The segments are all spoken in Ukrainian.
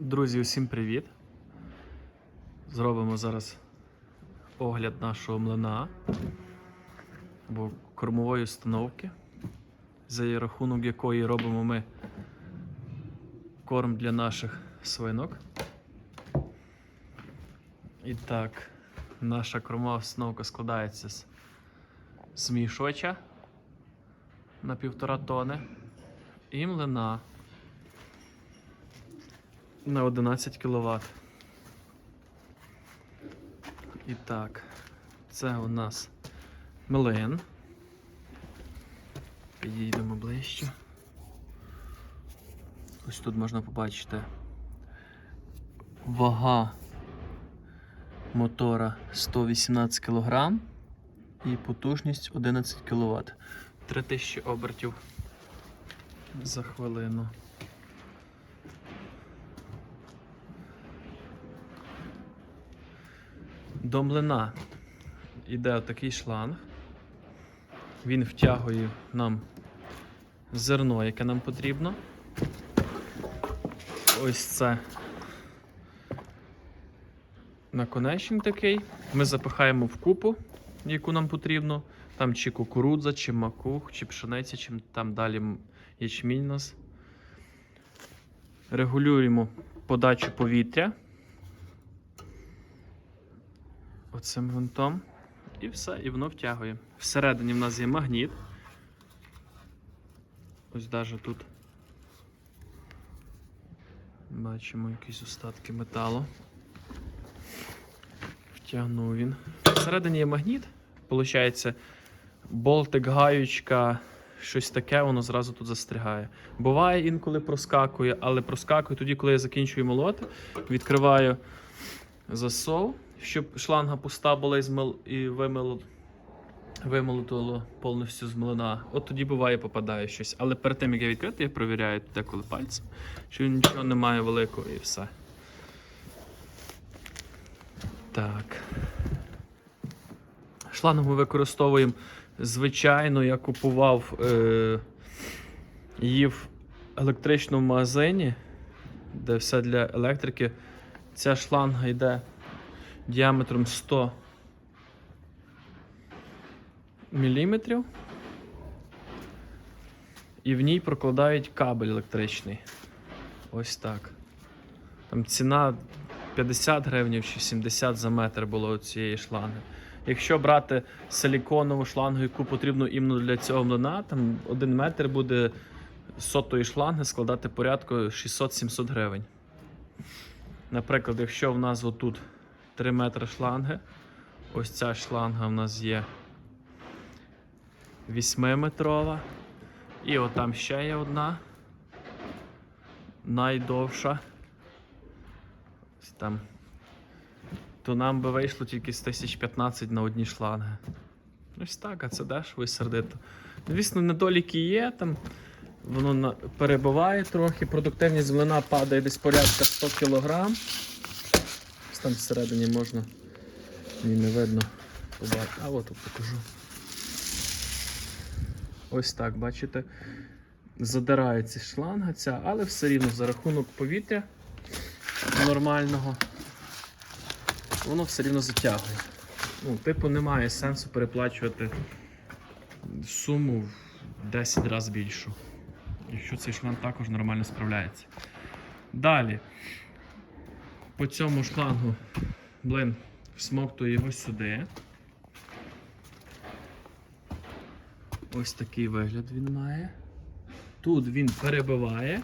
Друзі, усім привіт! Зробимо зараз огляд нашого млина або кормової установки, за рахунок якої робимо ми корм для наших свинок. І так, наша кормова установка складається з, з мішоча на півтора тони і млина на 11 кВт. І так, це у нас млин. Підійдемо ближче. Ось тут можна побачити вага мотора 118 кг і потужність 11 кВт. 3000 обертів за хвилину. До млина йде такий шланг. Він втягує нам зерно, яке нам потрібно. Ось це наконечник такий. Ми запихаємо в купу, яку нам потрібно. Там чи кукурудза, чи макух, чи пшениця, чи там далі ячмінь нас. Регулюємо подачу повітря оцим гвинтом. І все, і воно втягує. Всередині в нас є магніт. Ось навіть тут бачимо якісь остатки металу. Втягнув він. Всередині є магніт, Получається, болтик, гаючка, щось таке, воно зразу тут застрягає. Буває інколи проскакує, але проскакує тоді, коли я закінчую молоти, відкриваю засов, щоб шланга пуста була і, змил, і вимило, вимолотило повністю з млина. От тоді буває попадає щось. Але перед тим, як я відкрити, я перевіряю деколи пальцем, що нічого немає великого і все. Так. Шланг ми використовуємо звичайно, я купував е, її в електричному магазині, де все для електрики. Ця шланга йде діаметром 100 мм. І в ній прокладають кабель електричний. Ось так. Там ціна 50 гривень чи 70 за метр було цієї шланги. Якщо брати силіконову шлангу, яку потрібно іменно для цього млина, там 1 метр буде сотої шланги складати порядку 600-700 гривень. Наприклад, якщо в нас отут 3 метри шланги, ось ця шланга в нас є 8-метрова. І отам ще є одна. Найдовша. Ось там. То нам би вийшло тільки з 1015 на одні шланги. Ось так, а це дешево і сердито. Звісно, недоліки є, там воно перебиває трохи, продуктивність млина падає десь порядка 100 кг. Ось там всередині можна, мені не видно, побачити. А от покажу. Ось так, бачите, задирається шланга ця, але все рівно за рахунок повітря нормального, воно все рівно затягує. Ну, типу, немає сенсу переплачувати суму в 10 разів більшу. Якщо цей шланг також нормально справляється. Далі, по цьому шлангу, блин, всмоктую його сюди. Ось такий вигляд він має. Тут він перебиває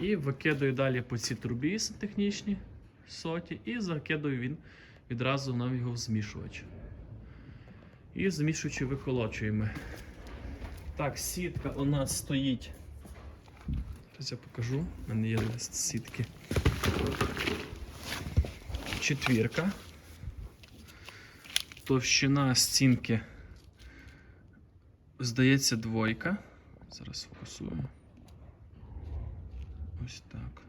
і викидаю далі по цій трубі технічній соті, і закидаю він відразу нам його в змішувач. І змішуючи виколочуємо. Так, сітка у нас стоїть. Зараз я покажу. У мене є лист сітки. Четвірка. Товщина стінки здається двойка. Зараз фокусуємо. Ось так.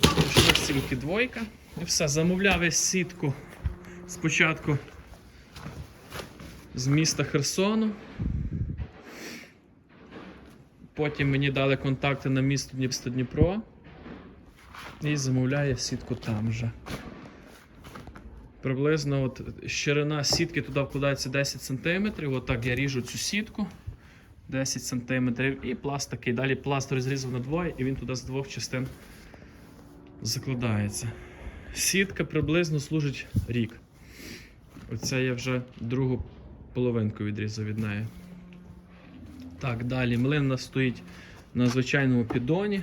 Товщина стінки двойка. І все, замовляв я сітку спочатку з міста Херсону. Потім мені дали контакти на місто Дніпро Дніпро. І замовляє сітку там же. Приблизно от ширина сітки туди вкладається 10 см. Отак я ріжу цю сітку 10 см і пласт такий. Далі пласт розрізав на двоє, і він туди з двох частин закладається. Сітка приблизно служить рік. Оце я вже другу половинку відрізав від неї. Так, далі млин стоїть на звичайному піддоні.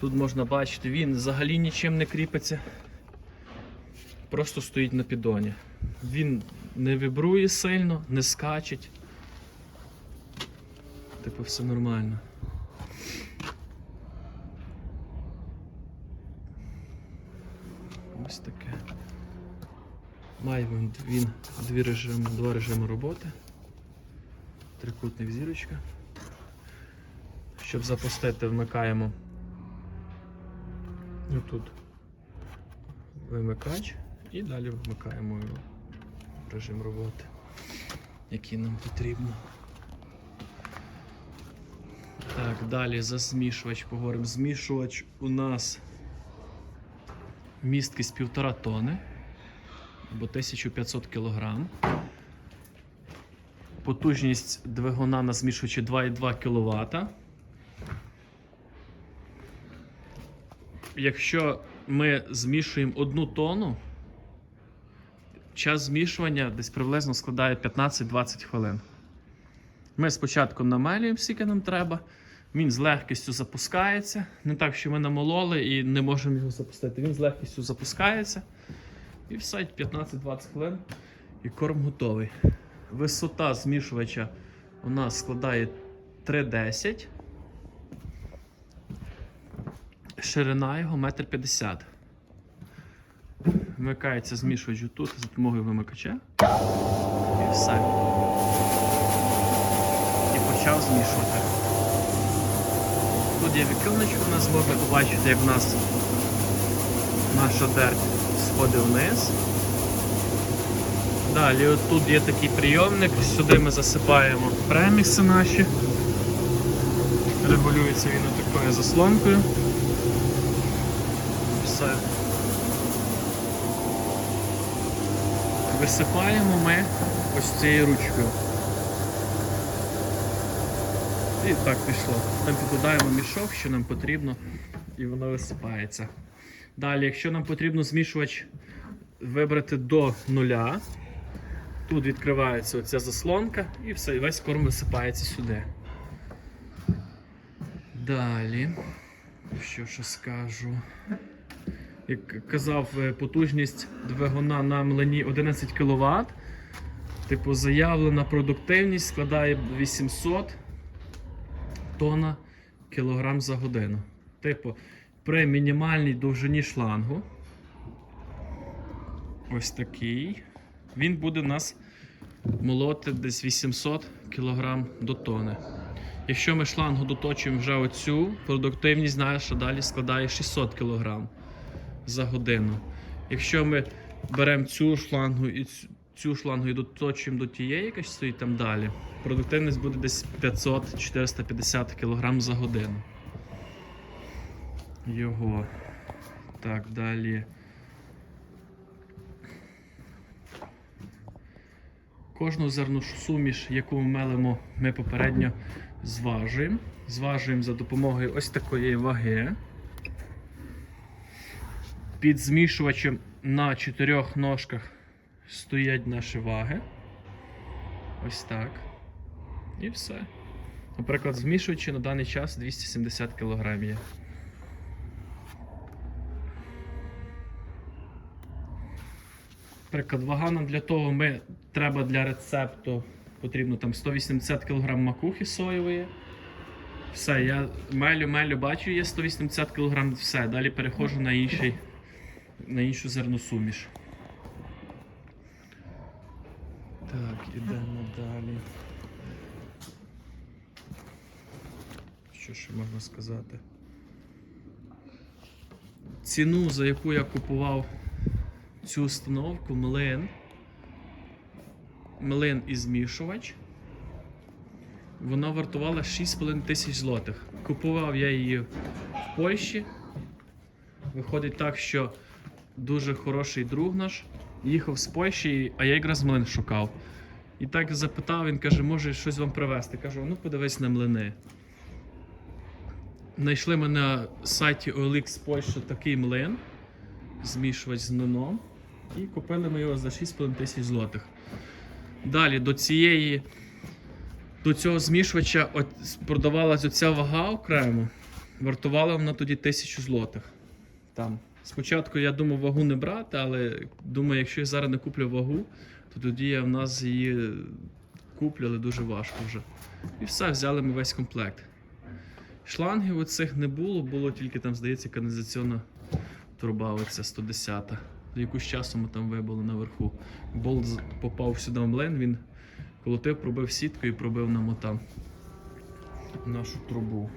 Тут можна бачити, він взагалі нічим не кріпиться. Просто стоїть на піддоні. Він не вібрує сильно, не скачить. Типу все нормально. Ось таке. Має він, він дві режими, два режими роботи. Трикутник зірочка. Щоб запустити, вмикаємо ну, тут вимикач і далі вмикаємо його режим роботи, який нам потрібно. Так, далі за змішувач поговоримо. Змішувач у нас місткість півтора тони або 1500 кг. Потужність двигуна на змішувачі 2,2 кВт. Якщо ми змішуємо одну тонну, час змішування десь приблизно складає 15-20 хвилин. Ми спочатку намелюємо, скільки нам треба. Він з легкістю запускається. Не так, що ми намололи і не можемо його запустити. Він з легкістю запускається. І все, 15-20 хвилин. І корм готовий. Висота змішувача у нас складає 3,10. Ширина його 1,50 м. Вмикається змішувач тут за допомогою вимикача. І все. І почав змішувати. Тут є віконечко, у нас можна побачити, як в нас наша дерть сходить вниз. Далі тут є такий прийомник, сюди ми засипаємо премікси наші. Регулюється він такою заслонкою. Все. Висипаємо ми ось цією ручкою. І так пішло. Там підкладаємо мішок, що нам потрібно, і воно висипається. Далі, якщо нам потрібно змішувач вибрати до нуля, тут відкривається оця заслонка і все, весь корм висипається сюди. Далі, що ще скажу? Як казав, е, потужність двигуна на млині 11 кВт. Типу, заявлена продуктивність складає 800 тонна кілограм за годину. Типу, при мінімальній довжині шлангу, ось такий, він буде у нас молоти десь 800 кг до тони. Якщо ми шлангу доточуємо вже оцю, продуктивність наша далі складає 600 кг за годину. Якщо ми беремо цю шлангу і цю- шлангу і доточуємо до тієї, яка стоїть там далі, продуктивність буде десь 500-450 кг за годину. Його. Так, далі. Кожну зерну суміш, яку ми мелимо, ми попередньо зважуємо. Зважуємо за допомогою ось такої ваги. Під змішувачем на чотирьох ножках стоять наші ваги. Ось так. І все. Наприклад, змішувачі на даний час 270 кг є. Наприклад, вага для того ми треба для рецепту потрібно там 180 кг макухи соєвої. Все, я мелю, мелю, бачу, є 180 кг, все, далі переходжу на інший, на іншу зерносуміш. Так, ідемо далі. Що ще можна сказати? Ціну, за яку я купував цю установку, млин. Млин і змішувач. Вона вартувала 6,5 тисяч злотих. Купував я її в Польщі. Виходить так, що дуже хороший друг наш їхав з Польщі, а я якраз млин шукав. І так запитав, він каже, може щось вам привезти. Кажу, ну подивись на млини. Знайшли ми на сайті OLX Польщі такий млин, змішувач з млином, і купили ми його за 6,5 тисяч злотих. Далі до цієї, до цього змішувача от, продавалась оця вага окремо, вартувала вона тоді 1000 злотих. Там. Спочатку я думав вагу не брати, але думаю, якщо я зараз не куплю вагу, то тоді я в нас її куплю, але дуже важко вже. І все, взяли ми весь комплект. Шлангів оцих не було, було тільки там, здається, каналізаційна труба, оця 110. Якусь часу ми там вибили наверху. Болт попав сюди в млин, він колотив, пробив сітку і пробив нам отам нашу трубу.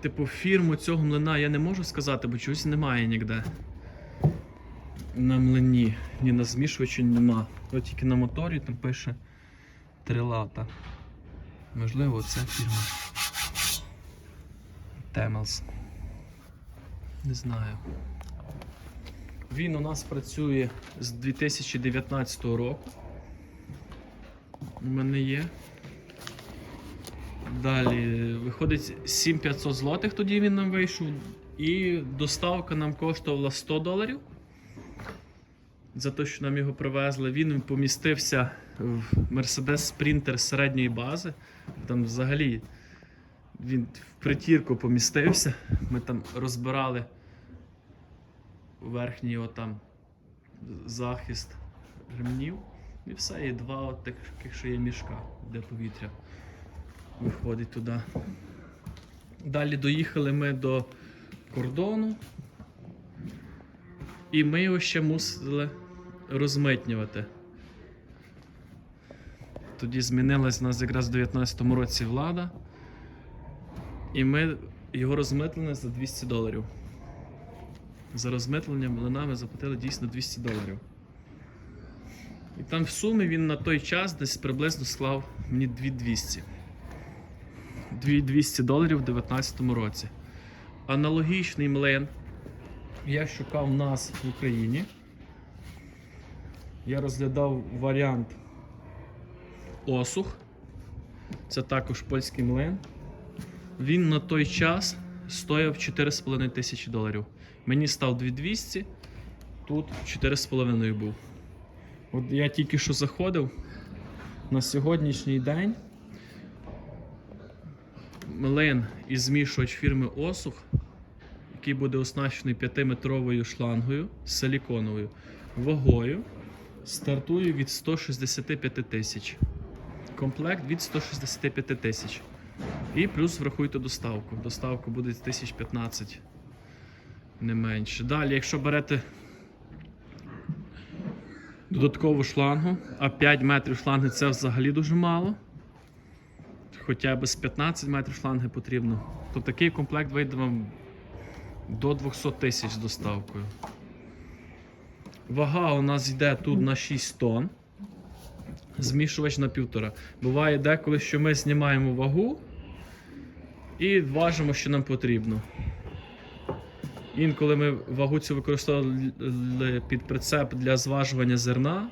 Типу, фірму цього млина я не можу сказати, бо чогось немає ніде. На млині, ні на змішувачі нема. От тільки на моторі там пише трилата. Можливо, це фірма. Темелс. Не знаю. Він у нас працює з 2019 року. У мене є. Далі виходить 7500 злотих тоді він нам вийшов. І доставка нам коштувала 100 доларів. За те, що нам його привезли. Він помістився в Mercedes Sprinter середньої бази. Там взагалі він в притірку помістився. Ми там розбирали верхній його там захист ремнів. І все, і два от таких, що є мішка, де повітря виходить туди. Далі доїхали ми до кордону. І ми його ще мусили розмитнювати. Тоді змінилась у нас якраз в 19-му році влада. І ми його розмитнили за 200 доларів. За розмитлення млинами заплатили дійсно 200 доларів. І там в сумі він на той час десь приблизно склав мені 2200. 2200 доларів в 2019 році. Аналогічний млин я шукав в нас в Україні. Я розглядав варіант осух. Це також польський млин. Він на той час стояв 4,5 тисячі доларів. Мені став 2200, тут 4,5 був. От я тільки що заходив на сьогоднішній день. Млин і змішувач фірми Осух, який буде оснащений 5-метровою шлангою силіконовою вагою, стартує від 165 тисяч. Комплект від 165 тисяч. І плюс врахуйте доставку. Доставка буде 1015 не менше. Далі, якщо берете додаткову шлангу, а 5 метрів шланги це взагалі дуже мало. Хоча б з 15 метрів шланги потрібно, то такий комплект вийде вам до 200 тисяч з доставкою. Вага у нас йде тут на 6 тонн. Змішувач на півтора. Буває деколи, що ми знімаємо вагу і важимо, що нам потрібно. Інколи ми вагу цю використовували під прицеп для зважування зерна.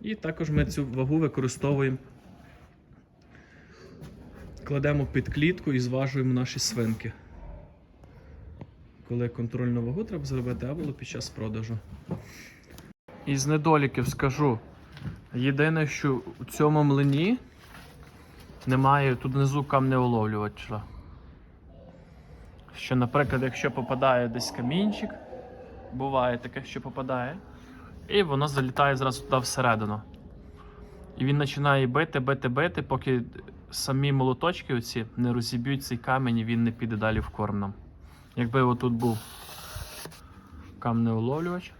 І також ми цю вагу використовуємо. Кладемо під клітку і зважуємо наші свинки. Коли контрольну вагу треба зробити, або під час продажу. Із недоліків скажу. Єдине, що у цьому млині немає тут внизу камнеуловлювача. Що, наприклад, якщо попадає десь камінчик, буває таке, що попадає, і воно залітає зразу туди всередину. І він починає бити, бити, бити, поки самі молоточки оці не розіб'ють цей камінь і він не піде далі в корм нам. Якби отут був камнеуловлювач,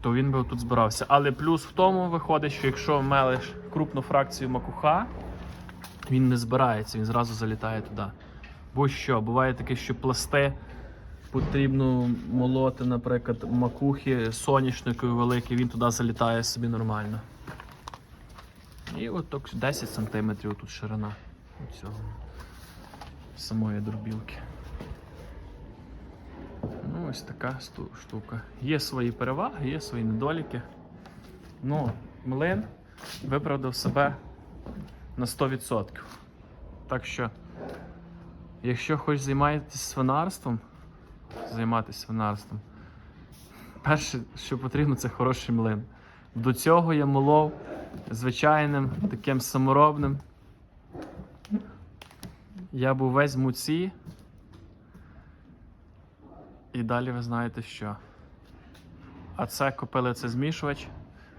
то він би тут збирався. Але плюс в тому виходить, що якщо мелиш крупну фракцію макуха, він не збирається, він зразу залітає туди. Бо що, буває таке, що пласти потрібно молоти, наприклад, макухи соняшникою великі, він туди залітає собі нормально. І от так 10 см тут ширина цього самої дробілки. Ну, ось така штука. Є свої переваги, є свої недоліки. Ну, млин виправдав себе на 100%. Так що, якщо хоч займаєтесь свинарством, займатися свинарством, перше, що потрібно, це хороший млин. До цього я молов звичайним таким саморобним. Я був весь в муці. І далі ви знаєте що. А це купили це змішувач.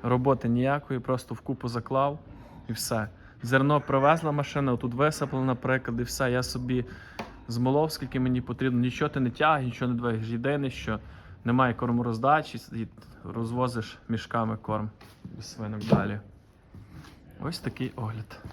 Роботи ніякої, просто в купу заклав і все. Зерно привезла машина, тут висипала, наприклад, і все. Я собі змолов, скільки мені потрібно. Нічого ти не тягнеш, нічого не двигаєш. Єдине, що немає кормороздачі, і розвозиш мішками корм без свинок далі. Ось такий огляд.